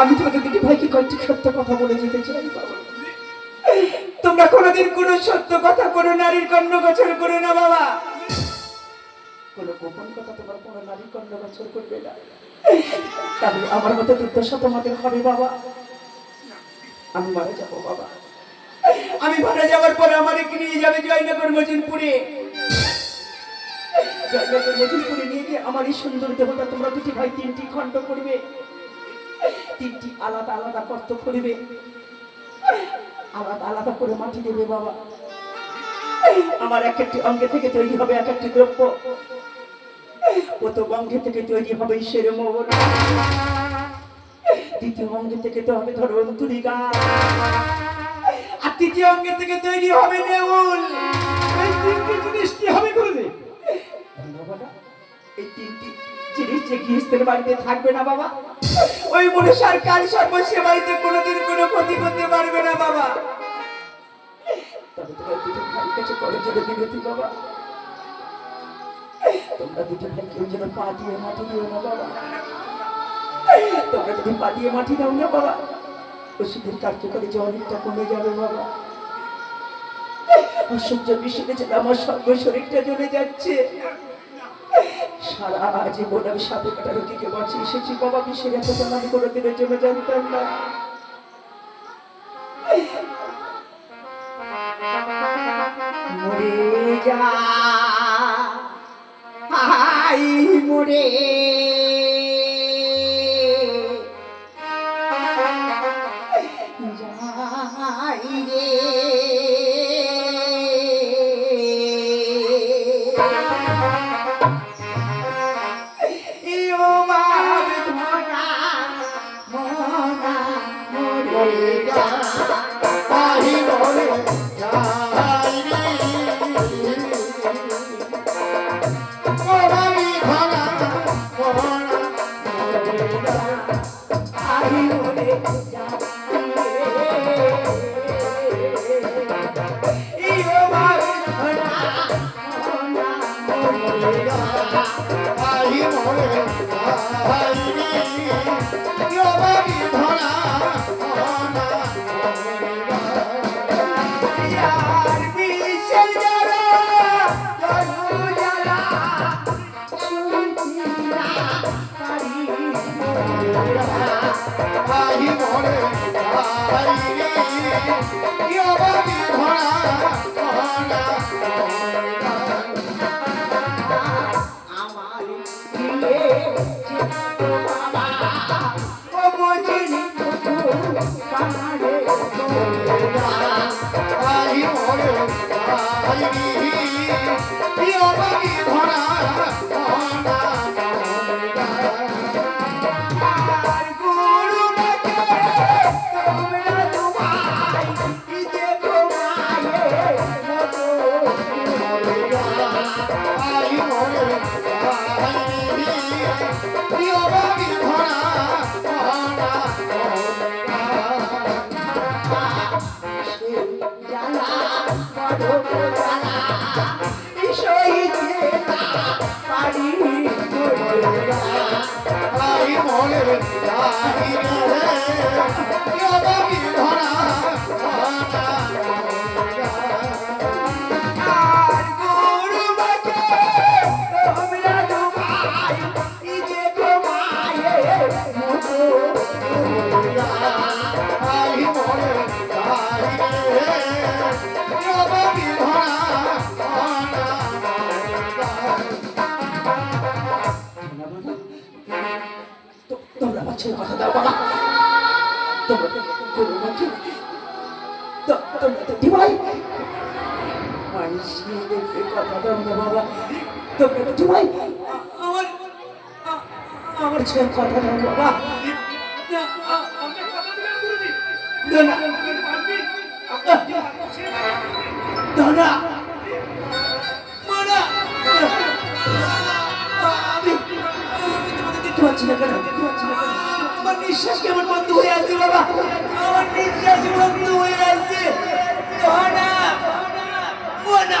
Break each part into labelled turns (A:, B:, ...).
A: আমি তোমাদের দুটি ভাইকে কয়েকটি সত্য কথা বলে যেতে চাই তোমরা কোনোদিন কোনো সত্য কথা, কোনো নারীর কর্ণ গোচর করো না, বাবা। গোপন কথা তোমার নারীর করবে না। আমার মতো দুর্দশা তোমাদের হবে, বাবা। আমি মারা যাব, বাবা। আমি মারা যাওয়ার পরে আমাদেরকে নিয়ে যাবে জয়নগর মজিনপুরে জয়নগর মজিনপুরে নিয়ে গিয়ে আমার এই সুন্দর দেবতা তোমরা দুটি ভাই তিনটি খণ্ড করবে। তিনটি আলাদা আলাদা কর্ত করবে আলাদা আলাদা করে মাটি দেবে বাবা। আমার এক একটি অঙ্গে থেকে তৈরি হবে এক একটি দ্রব্য। প্রথম অঙ্গে থেকে তৈরি হবে ঈশ্বর মোহন দ্বিতীয় অঙ্গে থেকে তো হবে ধরন্তরী গাছ। আর তৃতীয় অঙ্গে থেকে তৈরি হবে নেউল।
B: এই তিনটি জিনিস কি হবে
A: বাবা, এই তিনটি জিনিস যে গৃহস্থের বাড়িতে থাকবে না বাবা, ওই মনুষ্যার কাল সর্ব সে বাড়িতে কোনোদিন কোনো ক্ষতি করতে পারবে না বাবা। তবে তোমার দুটো কাছে করো বিনতি বাবা। তোমরা দুটো কেউ যেন পা দিয়ে মাটি দিও বাবা। তোমরা যদি পা দিয়ে মাটি দাও না বাবা ওষুধের কার্যকরী যে অনেকটা কমে যাবে বাবা। অসহ্য বিষয়ে যেন আমার সর্ব শরীরটা জ্বলে যাচ্ছে। সারা জীবন আমি সাথে কাটার রোগীকে বাঁচি এসেছি বাবা বিষের গেছে তো আমি কোনো দিনের জন্য জানতাম না। মরে যা, হাই মরে। দিবাই আমার আমার ছেলে কথা দাও বাবা। দাদা নিঃশ্বাস কেমন বন্ধ হয়ে আছে বাবা? আমার নিঃশ্বাস বন্ধ হয়ে আছে? দাদা মারা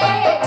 B: Yeah.